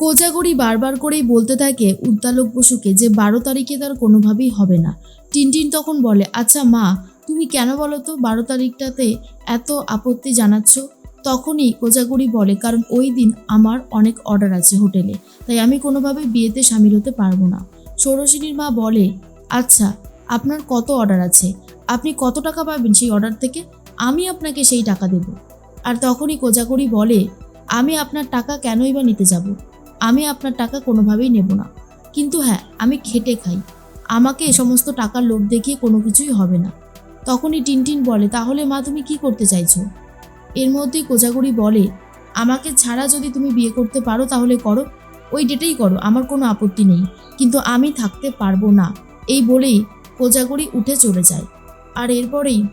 কোজাগরি বারবার করেই বলতে থাকে উদ্দালক বসুকে যে বারো তারিখে তার কোনোভাবেই হবে না। টিনটিন তখন বলে আচ্ছা মা, তুমি কেন বলো তো বারো তারিখটাতে এত আপত্তি জানাচ্ছ? তখনই কোজাগরি বলে, কারণ ওই দিন আমার অনেক অর্ডার আছে হোটেলে, তাই আমি কোনোভাবে বিয়েতে সামিল হতে পারব না। ষোড়শিনীর মা বলে আচ্ছা আপনার কত অর্ডার আছে? আপনি কত টাকা পাবেন সেই অর্ডার থেকে? আমি আপনাকে সেই টাকা দেব। আর তখনই কোজাগরি বলে, আমি আপনার টাকা কেনই বা নিতে যাব? আমি আপনার টাকা কোনোভাবেই নেব না। কিন্তু হ্যাঁ আমি খেটে খাই। আমাকে এ সমস্ত টাকার লোভ দেখিয়ে কোনো কিছুই হবে না। তখনই টিনটিন বলে, তাহলে মা, তুমি কি করতে চাইছো? এর মধ্যেই কোজাগরি বলে, আমাকে ছাড়া যদি তুমি বিয়ে করতে পারো তাহলে করো। ওই ডেটেই করো, আমার কোনো আপত্তি নেই। কিন্তু আমি থাকতে পারব না। এই বলেই কোজাগরি উঠে চলে যায়। আর এরপরেই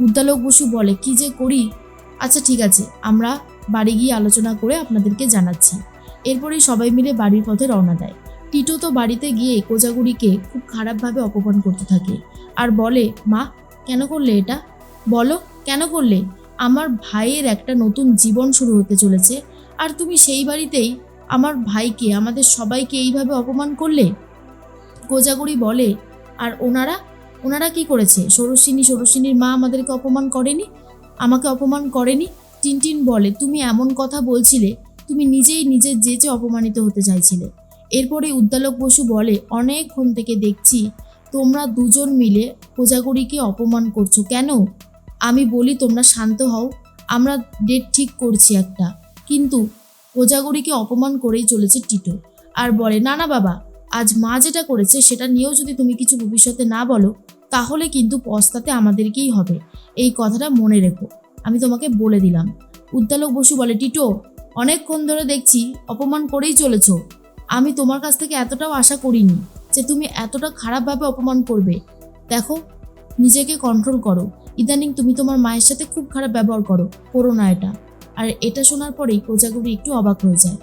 উদ্দালক বসু বলে, কি যে করি? আচ্ছা ঠিক আছে, আমরা বাড়ি গিয়ে আলোচনা করে আপনাদেরকে জানাচ্ছি। এরপরেই সবাই মিলে বাড়ির পথে রওনা দেয়। টিটো তো বাড়িতে গিয়ে কোজাগুড়িকে খুব খারাপভাবে অপমান করতে থাকে আর বলে, মা, কেন করলে এটা? বলো, কেন করলে? আমার ভাইয়ের একটা নতুন জীবন শুরু হতে চলেছে আর তুমি সেই বাড়িতেই আমার ভাইকে, আমাদের সবাইকে এইভাবে অপমান করলে? কোজাগুড়ি বলে, আর ওনারা? ওনারা কি করেছে? ষোড়শিনী ষোড়শিনীর মা আমাদেরকে অপমান করেনি? আমাকে অপমান করেনি? টিনটিন বলে, তুমি এমন কথা বলছিলে তুমি নিজেই নিজের জেচে অপমানিত হতে চাইছিলে। এরপরে উদ্দালক বসু বলে অনেকক্ষণ থেকে দেখছি, তোমরা দুজন মিলে কোজাগরিকে অপমান করছ কেন? আমি বলি তোমরা শান্ত হও, আমরা ডেট ঠিক করছি একটা। কিন্তু কোজাগরিকে অপমান করেই চলেছে টিটো। আর বলে, না না, বাবা, আজ মা যেটা করেছে সেটা নিয়েও যদি তুমি কিছু ভবিষ্যতে না বলো, তাহলে কিন্তু পস্তাতে আমাদেরকেই হবে। এই কথাটা মনে রেখো, আমি তোমাকে বলে দিলাম। উদ্দালক বসু বলে, টিটো অনেকক্ষণ ধরে দেখছি অপমান করেই চলেছ। আমি তোমার কাছ থেকে এতটাও আশা করিনি যে তুমি এতটা খারাপভাবে অপমান করবে। দেখো, নিজেকে কন্ট্রোল করো। ইদানিং তুমি তোমার মায়ের সাথে খুব খারাপ ব্যবহার করো। করো না এটা। আর এটা শোনার পরেই কোজাগুড়ি একটু অবাক হয়ে যায়।